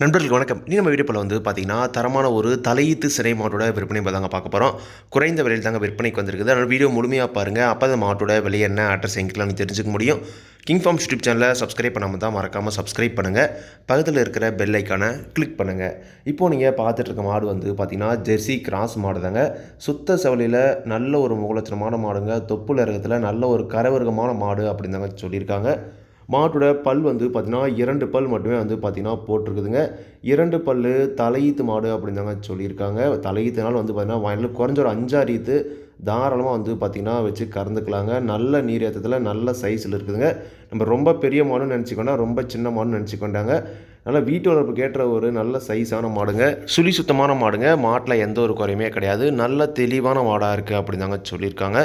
நண்பர்களுக்கு வணக்கம். நீ நம்ம வீடியோவில் வந்து பார்த்தீங்கன்னா தரமான ஒரு தலையீத்து சிறை மாட்டோட விற்பனை தாங்க பார்க்க போகிறோம் குறைந்த விலையில் தாங்க விற்பனைக்கு வந்திருக்குது. அதனால் வீடியோ முழுமையாக பாருங்கள் அப்போ அந்த மாட்டோட விலை என்ன அட்ரஸ் எங்கெல்லாம் தெரிஞ்சுக்க முடியும். கிங் ஃபார்ம் யூடியூப் சேனலை சப்ஸ்கிரைப் பண்ணாமல் தான் மறக்காமல் சப்ஸ்கிரைப் பண்ணுங்கள் பக்கத்தில் இருக்கிற பெல் ஐக்கானை கிளிக் பண்ணுங்கள் இப்போது நீங்கள் பார்த்துட்டு இருக்க மாடு வந்து பார்த்தீங்கன்னா ஜெர்சி கிராஸ் மாடு தாங்க. சுத்த செவலியில் நல்ல ஒரு முகலட்சணமான மாடுங்க. தொப்புள் இருக்கத்தில் நல்ல ஒரு கரவர்க்கமான மாடு அப்படின்னு தாங்க சொல்லியிருக்காங்க. மாட்டோட பல் வந்து பார்த்திங்கன்னா இரண்டு பல் மட்டுமே வந்து பார்த்திங்கன்னா போட்டிருக்குதுங்க. இரண்டு பல் தலையீத்து மாடு அப்படின்னு தாங்க சொல்லியிருக்காங்க. தலையீத்துனால வந்து பார்த்திங்கன்னா வயலில் குறைஞ்ச ஒரு அஞ்சாறு ஈத்து தாராளமாக வந்து பார்த்திங்கன்னா வச்சு கறந்துக்கலாங்க. நல்ல நீர் ஏற்றத்தில் நல்ல சைஸில் இருக்குதுங்க. நம்ம ரொம்ப பெரிய மாடுன்னு நினச்சிக்கொண்டா ரொம்ப சின்ன மாடுன்னு நினச்சிக்கொண்டாங்க நல்லா வீட்டு வளர்ப்புக்கு ஏற்ற ஒரு நல்ல சைஸான மாடுங்க. சுழி சுத்தமான மாடுங்க. மாட்டில் எந்த ஒரு குறையுமே கிடையாது. நல்ல தெளிவான மாடாக இருக்குது அப்படின்னு தாங்க சொல்லியிருக்காங்க.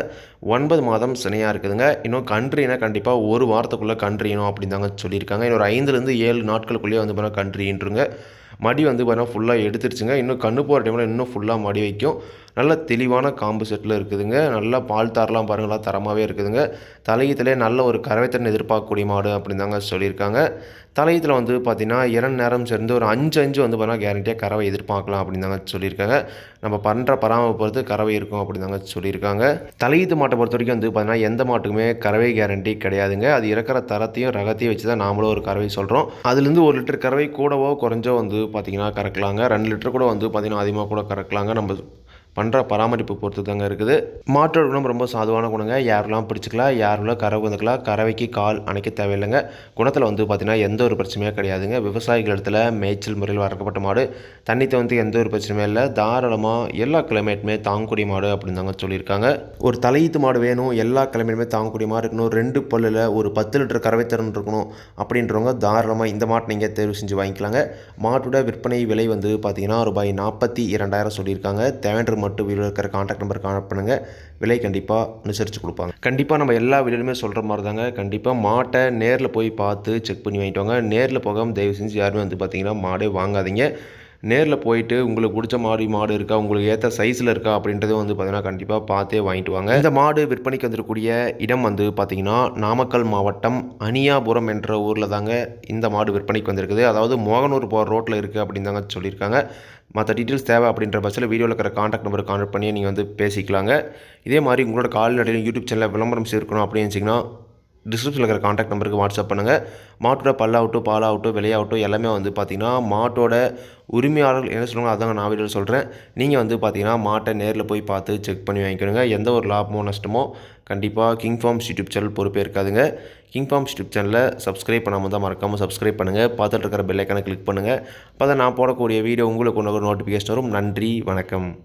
ஒன்பது மாதம் சினையாக இருக்குதுங்க. இன்னும் கன்றினா கண்டிப்பாக ஒரு வாரத்துக்குள்ளே கன்றியணும் அப்படின்னு தாங்க சொல்லியிருக்காங்க இன்னொரு ஐந்துலேருந்து ஏழு நாட்களுக்குள்ளேயே வந்து பார்த்தீங்கன்னா கன்றின்றுங்க மடி வந்து பார்த்தீங்கன்னா ஃபுல்லாக எடுத்துருச்சுங்க. இன்னும் கண்ணு போகிற டைமில் இன்னும் ஃபுல்லாக மடி வைக்கும். நல்ல தெளிவான காம்பு செட்டில் இருக்குதுங்க. நல்லா பால் தாரெலாம் பாருங்களா தரமாகவே இருக்குதுங்க. தலையத்திலே நல்ல ஒரு கறவைத்தன் எதிர்பார்க்கக்கூடிய மாடு அப்படின்னு தாங்க சொல்லியிருக்காங்க. தலையத்தில் வந்து பார்த்திங்கன்னா இரண்டு நேரம் சேர்ந்து ஒரு அஞ்சு அஞ்சு வந்து பார்த்தீங்கன்னா கேரண்டியாக கறவை எதிர்பார்க்கலாம் அப்படின்னு தாங்க சொல்லியிருக்காங்க. நம்ம பண்ணுற பராமரிப்பு பொறுத்து கறவை இருக்கும் அப்படின்னு தாங்க சொல்லியிருக்காங்க. தலையீத்து மாட்டை பொறுத்த வரைக்கும் வந்து பார்த்திங்கன்னா எந்த மாட்டுக்குமே கறவை கேரண்டி கிடையாதுங்க. அது இறக்கிற தரத்தையும் ரகத்தையும் வச்சு தான் நாமளும் ஒரு கறவை சொல்கிறோம் அதுலேருந்து ஒரு லிட்டர் கறவை கூடவோ குறைஞ்சோ வந்து பார்த்திங்கன்னா கறக்கலாங்க. ரெண்டு லிட்டர் கூட வந்து பார்த்திங்கன்னா அதிகமாக கூட கறக்கலாங்க. நம்ம பண்ணுற பராமரிப்பு பொறுத்து தாங்க இருக்குது. மாட்டோட குணம் ரொம்ப சாதுவான குணங்க. யாரெல்லாம் பிடிச்சிக்கலாம் யாரெல்லாம் கறவை வந்துக்கலாம் கறவைக்கு கால் அணைக்க தேவையில்லைங்க. குணத்தில் வந்து பார்த்திங்கன்னா எந்த ஒரு பிரச்சனையும் கிடையாதுங்க. விவசாயிகள் இடத்துல மேய்ச்சல் முறையில் வளர்க்கப்பட்ட மாடு தண்ணித்தை வந்து எந்த ஒரு பிரச்சனையும் இல்லை. தாராளமாக எல்லா கிளைமேட்டுமே தாங்கக்கூடிய மாடு அப்படின்னு தாங்க சொல்லியிருக்காங்க. ஒரு தலையீத்து மாடு வேணும் எல்லா கிளைமேட்டுமே தாங்கக்கூடிய மாடு இருக்கணும். ரெண்டு பல்லில் ஒரு பத்து லிட்டர் கறவை திறன் இருக்கணும் அப்படின்றவங்க தாராளமாக இந்த மாட்டை நீங்கள் தேர்வு செஞ்சு வாங்கிக்கலாங்க. மாட்டோட விற்பனை விலை வந்து பார்த்திங்கன்னா ரூபாய் நாற்பத்தி இரண்டாயிரம் சொல்லியிருக்காங்க. தேவையான மட்டும் வீடியோ இருக்கிற காண்டாக்ட் நம்பர் கான்டாக்ட் பண்ணுங்கள் விலை கண்டிப்பாக அனுசரித்து கொடுப்பாங்க. கண்டிப்பாக நம்ம எல்லா வீடியோலுமே சொல்கிற மாதிரி தாங்க கண்டிப்பாக மாட்டை நேரில் போய் பார்த்து செக் பண்ணி வாங்கிட்டு வாங்க நேரில் போகாமல் தயவு செஞ்சு யாருமே வந்து பார்த்திங்கன்னா மாடே வாங்காதீங்க. நேரில் போயிட்டு உங்களுக்கு பிடிச்ச மாடு மாடு இருக்கா உங்களுக்கு ஏற்ற சைஸில் இருக்கா அப்படின்றத வந்து பார்த்தீங்கன்னா கண்டிப்பாக பார்த்தே வாங்கிட்டு வாங்க. இந்த மாடு விற்பனைக்கு வந்துருக்கூடிய இடம் வந்து பார்த்திங்கன்னா நாமக்கல் மாவட்டம் அனியாபுரம் என்ற ஊரில் தாங்க இந்த மாடு விற்பனைக்கு வந்திருக்குது. அதாவது மோகனூர் போகிற ரோட்டில் இருக்குது அப்படின்னு தாங்க சொல்லியிருக்காங்க. மற்ற டீட்டெயில்ஸ் தேவை அப்படின்ற பட்சத்தில் வீடியோவில் இருக்கிற காண்டாக்ட் நம்பருக்கு கான்டாக்ட் பண்ணி நீங்கள் வந்து பேசிக்கலாங்க. இதே மாதிரி உங்களோட கால்நடையில் யூடியூப் சேனலில் விளம்பரம் சேர்க்கணும் அப்படின்னு வச்சிங்கன்னா டிஸ்கிரிப்ஷனில் இருக்கிற காண்டாக்ட் நம்பருக்கு வாட்ஸ்அப் பண்ணுங்கள் மாட்டோட பல்லாகட்டும் பாலாகட்டும் விலையாகட்டும் எல்லாமே வந்து பார்த்திங்கன்னா மாட்டோட உரிமையாளர்கள் என்ன சொல்லுவாங்க அதாங்க நான் வீடியோ சொல்கிறேன் நீங்கள் வந்து பார்த்திங்கன்னா மாட்டை நேரில் போய் பார்த்து செக் பண்ணி வாங்கிக்கணுங்க. எந்த ஒரு லாபமோ நஷ்டமோ கண்டிப்பாக கிங் ஃபார்ம்ஸ் யூடியூப் சேனல் பொறுப்பே இருக்காதுங்க. கிங் ஃபார்ம்ஸ் யூடியூப் சேனலில் சப்ஸ்கிரைப் பண்ணாமல் தான் மறக்காமல் சப்ஸ்கிரைப் பண்ணுங்கள் பார்த்துட்டு இருக்கிற பெல்லைக்கான கிளிக் பண்ணுங்கள் அப்போ தான் நான் போடக்கூடிய வீடியோ உங்களுக்கு ஒன்று நோட்டிஃபிகேஷன் வரும். நன்றி வணக்கம்.